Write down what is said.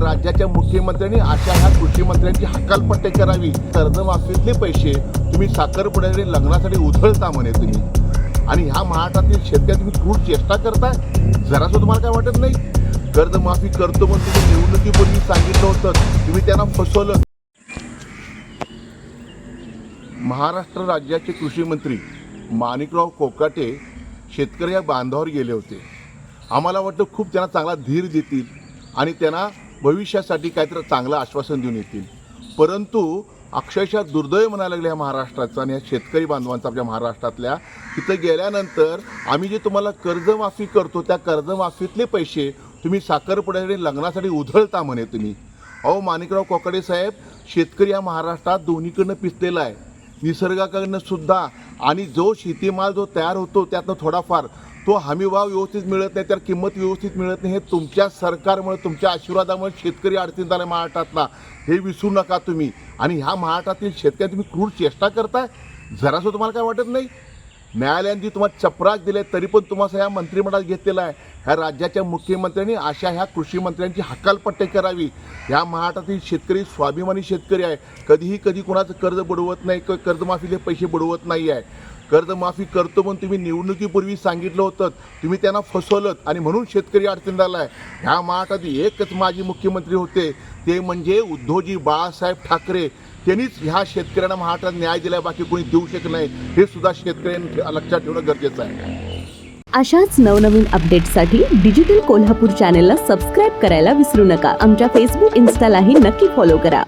राज्याच्या मुख्यमंत्र्यांनी अशा ह्या कृषीमंत्र्यांची हकालपट्टी करावी. कर्जमाफीतले पैसे तुम्ही साखरपुड्याने लग्नासाठी उधळता म्हणे तुम्ही. आणि ह्या महाराष्ट्रातील शेतकऱ्या तुम्ही क्रूर चेष्टा करताय. जरासं तुम्हाला काय वाटत नाही? कर्जमाफी करतो म्हणून तुम्ही निवडणुकीपूर्वी सांगितलं होतं. तुम्ही त्यांना फसवलं. महाराष्ट्र राज्याचे कृषीमंत्री माणिकराव कोकाटे शेतकरी या बांधावर गेले होते. आम्हाला वाटतं खूप त्यांना चांगला धीर देतील आणि त्यांना भविष्यासाठी काहीतरी चांगलं आश्वासन देऊन येतील. परंतु अक्षरशः दुर्दैव म्हणायला लागले ह्या महाराष्ट्राचं आणि या शेतकरी बांधवांचा आपल्या महाराष्ट्रातल्या. तिथं गेल्यानंतर आम्ही जे तुम्हाला कर्जमाफी करतो त्या कर्जमाफीतले पैसे तुम्ही साखरपुड्याने लग्नासाठी उधळता म्हणे तुम्ही. अहो माणिकराव कोकडे साहेब शेतकरी या महाराष्ट्रात दोन्हीकडनं पिसलेला आहे. निसर्गाकडनं सुद्धा आणि जो शेतीमाल जो तयार होतो त्यातनं थोडाफार तो हमीभाव व्यवस्थित मिळत नाही त्याला किंमत व्यवस्थित मिळत नाही हे तुमच्या सरकारमुळे तुमच्या आशीर्वादामुळे शेतकरी अडचणीत आला महाराष्ट्रातला. हे विसरू नका तुम्ही. आणि ह्या महाराष्ट्रातील शेतकरी तुम्ही क्रूर चेष्टा करताय? जरासं तुम्हाला काय वाटत नाही? न्यायालयाने जी तुम्हाला चपराक दिले तरी पण तुम्हाला ह्या मंत्रिमंडळात घेतलेला आहे. ह्या राज्याच्या मुख्यमंत्र्यांनी अशा ह्या कृषी मंत्र्यांची हकालपट्टी करावी. ह्या महाराष्ट्रातील शेतकरी स्वाभिमानी शेतकरी आहे. कधीही कधी कुणाचं कर्ज बुडवत नाही कर्जमाफीचे पैसे बुडवत नाही आहे कर्जमाफी करतो म्हणून तुम्ही निवडणुकीपूर्वी सांगितलं होतं. तुम्ही त्यांना फसवलं आणि म्हणून शेतकरी अडचणीत आला आहे ह्या महाराष्ट्रात एकच माजी मुख्यमंत्री होते. ते म्हणजे उद्धवजी बाळासाहेब ठाकरे. त्यांनीच ह्या शेतकऱ्यांना महाराष्ट्रात न्याय दिलाय. बाकी कोणी देऊ शकत नाही. हे सुद्धा शेतकऱ्यांनी लक्षात ठेवणं गरजेचं आहे. अशाच नवनवीन अपडेट्ससाठी डिजिटल कोल्हापूर चॅनेलला सबस्क्राईब करायला विसरू नका. आमच्या फेसबुक इन्स्टालाही नक्की फॉलो करा.